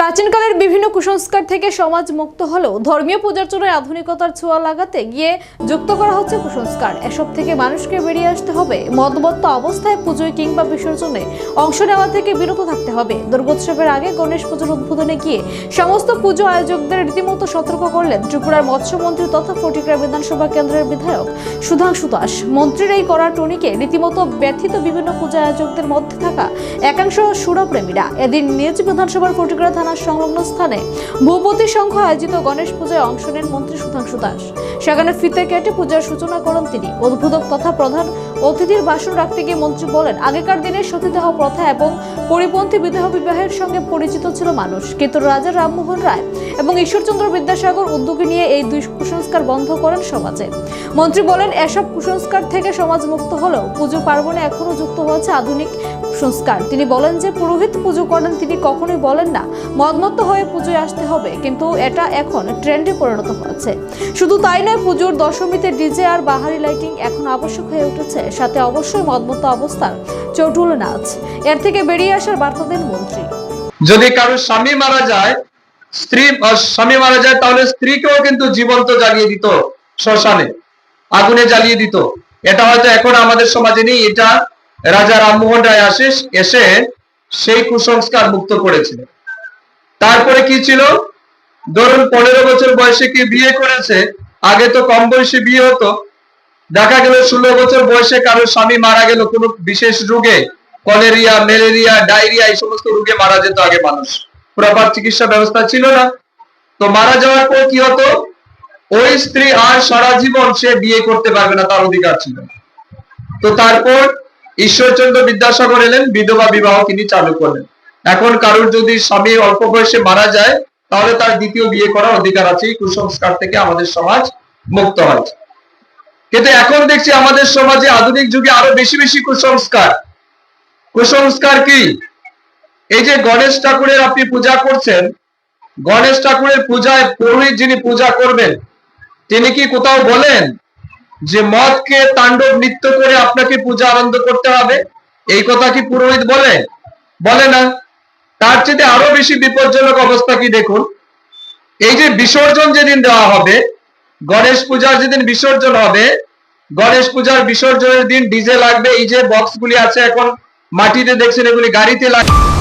প্রাচীনকালের বিভিন্ন কুসংস্কার থেকে সমাজ মুক্ত হলেও ধর্মীয় পূজার্চনায় আধুনিকতার ছোঁয়া লাগাতে গিয়ে যুক্ত করা হচ্ছে কুসংস্কার। এসব থেকে মানুষকে বেরিয়ে আসতে হবে। মদবত্ত অবস্থায় পুজোয় কিংবা বিসর্জনে অংশ নেওয়া থেকে বিরত থাকতে হবে। দুর্গোৎসবের আগে গণেশ পুজোর উদ্বোধনে গিয়ে সমস্ত পুজো আয়োজকদের রীতিমতো সতর্ক করলেন ত্রিপুরার মৎস্যমন্ত্রী তথা ফটিকরা বিধানসভা কেন্দ্রের বিধায়ক সুধাংশু দাস। মন্ত্রীর এই করা টনিকে রীতিমতো ব্যথিত বিভিন্ন পূজা আয়োজকদের মধ্যে থাকা একাংশ সুরপ্রেমীরা এদিন নিজ বিধানসভার ফটিকরা থানার সংলগ্ন স্থানে ভূপতি সংঘ আয়োজিত গণেশ পূজায় অংশ নেন মন্ত্রী সুধাংশু দাস। সেখানে ফিতে কেটে পূজার সূচনা করেন তিনি। উদ্বোধক তথা প্রধান অতিথির ভাষণ রাখতে গিয়ে মন্ত্রী বলেন, আগেকার দিনে সতীদাহ প্রথা এবং পরিপন্থী বিদেহ বিবাহের সঙ্গে পরিচিত ছিল মানুষ। কিন্তু রাজা রামমোহন রায় এবং ঈশ্বরচন্দ্র বিদ্যাসাগর উদ্যোগে নিয়ে এই দুই কুসংস্কার বন্ধ করেন সমাজে। মন্ত্রী বলেন, এসব কুসংস্কার থেকে সমাজ মুক্ত হলেও পুজো পার্বণে এখনও যুক্ত হয়েছে আধুনিক সংস্কার। তিনি বলেন যে পুরোহিত পুজো করেন, তিনি কখনোই বলেন না, মদমত্ত হয়ে পুজোয় আসতে হবে, কিন্তু এটা এখন ট্রেন্ডে পরিণত হয়েছে। শুধু তাই নয়, পুজোর দশমীতে ডিজে আর বাহারি লাইটিং এখন আবশ্যক হয়ে উঠেছে, সাথে অবশ্যই মদমত্ত অবস্থার চৌটুল নাচ। এর থেকে বেরিয়ে আসার বার্তা দেন মন্ত্রী। যদি কারোর স্বামী মারা যায়, স্ত্রী স্বামী মারা যায়, তাহলে স্ত্রীকেও কিন্তু জীবন্ত জ্বালিয়ে দিত, শ্মশানে, আগুনে জ্বালিয়ে দিত। এটা হয়তো এখন আমাদের সমাজে নেই, এটা রাজা রামমোহন রায় আসে এসে সেই কুসংস্কার মুক্ত করেছিলেন। তারপরে কি ছিল? ধরুন পনেরো বছর বয়সে কি বিয়ে করেছে? আগে তো কম বয়সে বিয়ে হতো। দেখা গেল ষোলো বছর বয়সে কারও স্বামী মারা গেল, কোনো বিশেষ রোগে, কলেরিয়া, ম্যালেরিয়া, ডায়রিয়া, এই সমস্ত রোগে মারা যেত আগে মানুষ। প্রপার চিকিৎসা ব্যবস্থা ছিল না। তো মারা যাওয়ার পর কি হতো? ওই স্ত্রী আর সারা জীবন সে বিয়ে করতে পারবে না, তার অধিকার ছিল। তো তারপর ঈশ্বরচন্দ্র বিদ্যাসাগর এলেন, বিধবা বিবাহ তিনি চালু করলেন। এখন কারোর যদি স্বামী অল্প বয়সে মারা যায়, তাহলে তার দ্বিতীয় বিয়ে করার অধিকার আছে কুসংস্কার থেকে আমাদের সমাজ মুক্ত হয়। কিন্তু এখন দেখছি আমাদের সমাজে আধুনিক যুগে আরও বেশি বেশি কুসংস্কার। কুসংস্কার কি? এই যে গণেশ ঠাকুরের আপনি পূজা করছেন, গণেশ ঠাকুরের পূজায় পুরোহিত যিনি পূজা করবেন, তিনি কি কোথাও বলেন? যে মদকে তাণ্ডব নৃত্য করে আপনাকে পূজা আনন্দ করতে হবে। এই কথা কি পুরোহিত বলে? বলে না। তার চেয়ে আরও বেশি বিপজ্জনক অবস্থা কি দেখুন? এই যে বিসর্জন যেদিন দেওয়া হবে, গণেশ পূজার যেদিন বিসর্জন হবে, গণেশ পূজার বিসর্জনের দিন ডিজে লাগবে। এই যে বক্সগুলি আছে এখন মাটিতে দেখছেন, এগুলি গাড়িতে লাগবে